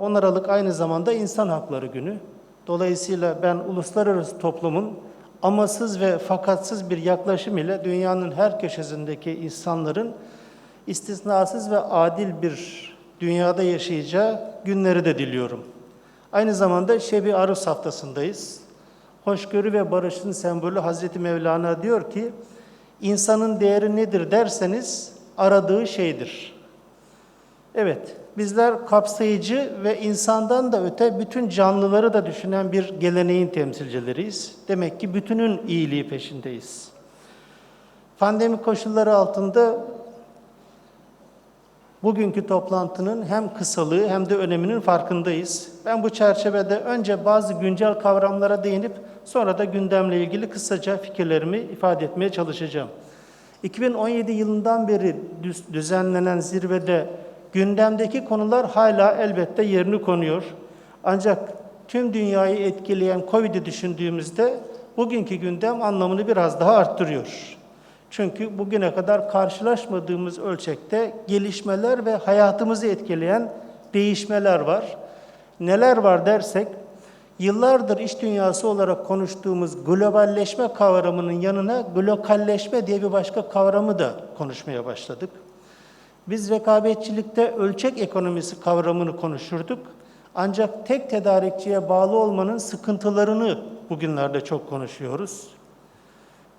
10 Aralık aynı zamanda İnsan Hakları Günü. Dolayısıyla ben uluslararası toplumun amasız ve fakatsız bir yaklaşım ile dünyanın her köşesindeki insanların istisnasız ve adil bir dünyada yaşayacağı günleri de diliyorum. Aynı zamanda Şebi Arus haftasındayız. Hoşgörü ve barışın sembolü Hazreti Mevlana diyor ki, insanın değeri nedir derseniz aradığı şeydir. Evet, bizler kapsayıcı ve insandan da öte bütün canlıları da düşünen bir geleneğin temsilcileriyiz. Demek ki bütünün iyiliği peşindeyiz. Pandemi koşulları altında bugünkü toplantının hem kısalığı hem de öneminin farkındayız. Ben bu çerçevede önce bazı güncel kavramlara değinip sonra da gündemle ilgili kısaca fikirlerimi ifade etmeye çalışacağım. 2017 yılından beri düz- düzenlenen zirvede gündemdeki konular hala elbette yerini konuyor. Ancak tüm dünyayı etkileyen Covid'i düşündüğümüzde bugünkü gündem anlamını biraz daha arttırıyor. Çünkü bugüne kadar karşılaşmadığımız ölçekte gelişmeler ve hayatımızı etkileyen değişmeler var. Neler var dersek, yıllardır iş dünyası olarak konuştuğumuz globalleşme kavramının yanına glokalleşme diye bir başka kavramı da konuşmaya başladık. Biz rekabetçilikte ölçek ekonomisi kavramını konuşurduk. Ancak tek tedarikçiye bağlı olmanın sıkıntılarını bugünlerde çok konuşuyoruz.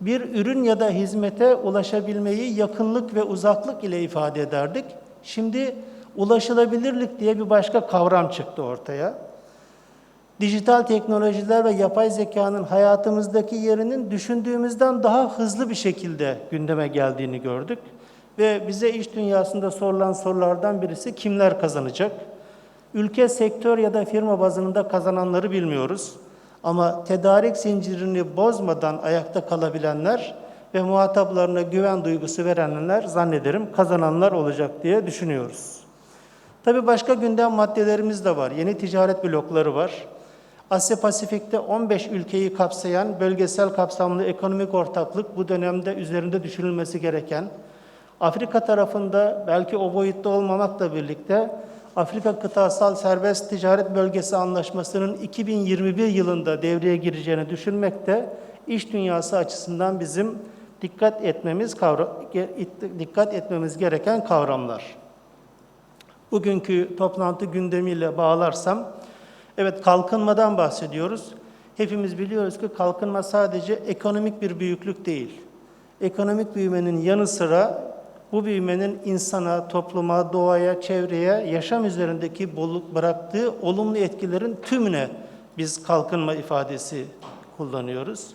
Bir ürün ya da hizmete ulaşabilmeyi yakınlık ve uzaklık ile ifade ederdik. Şimdi ulaşılabilirlik diye bir başka kavram çıktı ortaya. Dijital teknolojiler ve yapay zekanın hayatımızdaki yerinin düşündüğümüzden daha hızlı bir şekilde gündeme geldiğini gördük. Ve bize iş dünyasında sorulan sorulardan birisi kimler kazanacak? Ülke, sektör ya da firma bazında kazananları bilmiyoruz. Ama tedarik zincirini bozmadan ayakta kalabilenler ve muhataplarına güven duygusu verenler zannederim kazananlar olacak diye düşünüyoruz. Tabii başka gündem maddelerimiz de var. Yeni ticaret blokları var. Asya Pasifik'te 15 ülkeyi kapsayan bölgesel kapsamlı ekonomik ortaklık bu dönemde üzerinde düşünülmesi gereken. Afrika tarafında belki o boyutta olmamakla birlikte Afrika Kıtasal Serbest Ticaret Bölgesi Anlaşması'nın 2021 yılında devreye gireceğini düşünmek de iş dünyası açısından bizim dikkat etmemiz dikkat etmemiz gereken kavramlar. Bugünkü toplantı gündemiyle bağlarsam, evet kalkınmadan bahsediyoruz. Hepimiz biliyoruz ki kalkınma sadece ekonomik bir büyüklük değil. Ekonomik büyümenin yanı sıra bu büyümenin insana, topluma, doğaya, çevreye, yaşam üzerindeki bolu- bıraktığı olumlu etkilerin tümüne biz kalkınma ifadesi kullanıyoruz.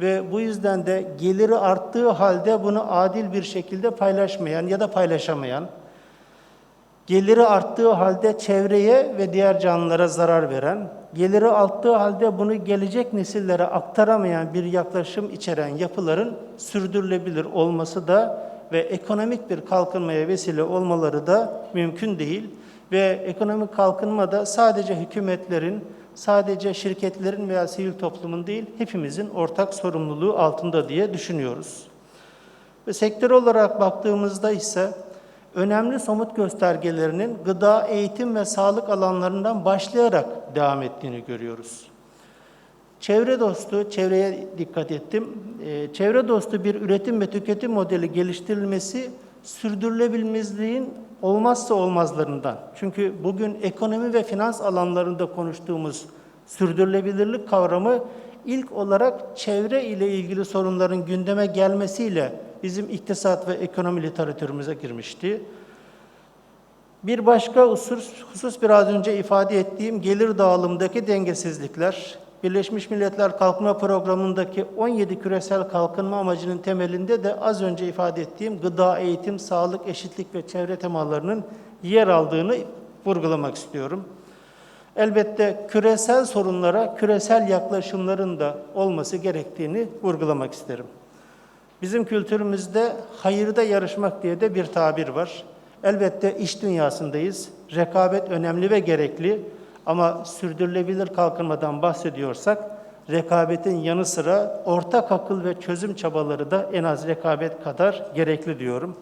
Ve bu yüzden de geliri arttığı halde bunu adil bir şekilde paylaşmayan ya da paylaşamayan, geliri arttığı halde çevreye ve diğer canlılara zarar veren, geliri arttığı halde bunu gelecek nesillere aktaramayan bir yaklaşım içeren yapıların sürdürülebilir olması da ve ekonomik bir kalkınmaya vesile olmaları da mümkün değil. Ve ekonomik kalkınma da sadece hükümetlerin, sadece şirketlerin veya sivil toplumun değil, hepimizin ortak sorumluluğu altında diye düşünüyoruz. Ve sektör olarak baktığımızda ise önemli somut göstergelerinin gıda, eğitim ve sağlık alanlarından başlayarak devam ettiğini görüyoruz. Çevre dostu, çevreye dikkat ettim. Ee, çevre dostu bir üretim ve tüketim modeli geliştirilmesi sürdürülebilmezliğin olmazsa olmazlarından. Çünkü bugün ekonomi ve finans alanlarında konuştuğumuz sürdürülebilirlik kavramı ilk olarak çevre ile ilgili sorunların gündeme gelmesiyle bizim iktisat ve ekonomi literatürümüze girmişti. Bir başka husus, husus biraz önce ifade ettiğim gelir dağılımındaki dengesizlikler, Birleşmiş Milletler Kalkınma Programı'ndaki 17 küresel kalkınma amacının temelinde de az önce ifade ettiğim gıda, eğitim, sağlık, eşitlik ve çevre temalarının yer aldığını vurgulamak istiyorum. Elbette küresel sorunlara küresel yaklaşımların da olması gerektiğini vurgulamak isterim. Bizim kültürümüzde hayırda yarışmak diye de bir tabir var. Elbette iş dünyasındayız. Rekabet önemli ve gerekli ama sürdürülebilir kalkınmadan bahsediyorsak rekabetin yanı sıra ortak akıl ve çözüm çabaları da en az rekabet kadar gerekli diyorum.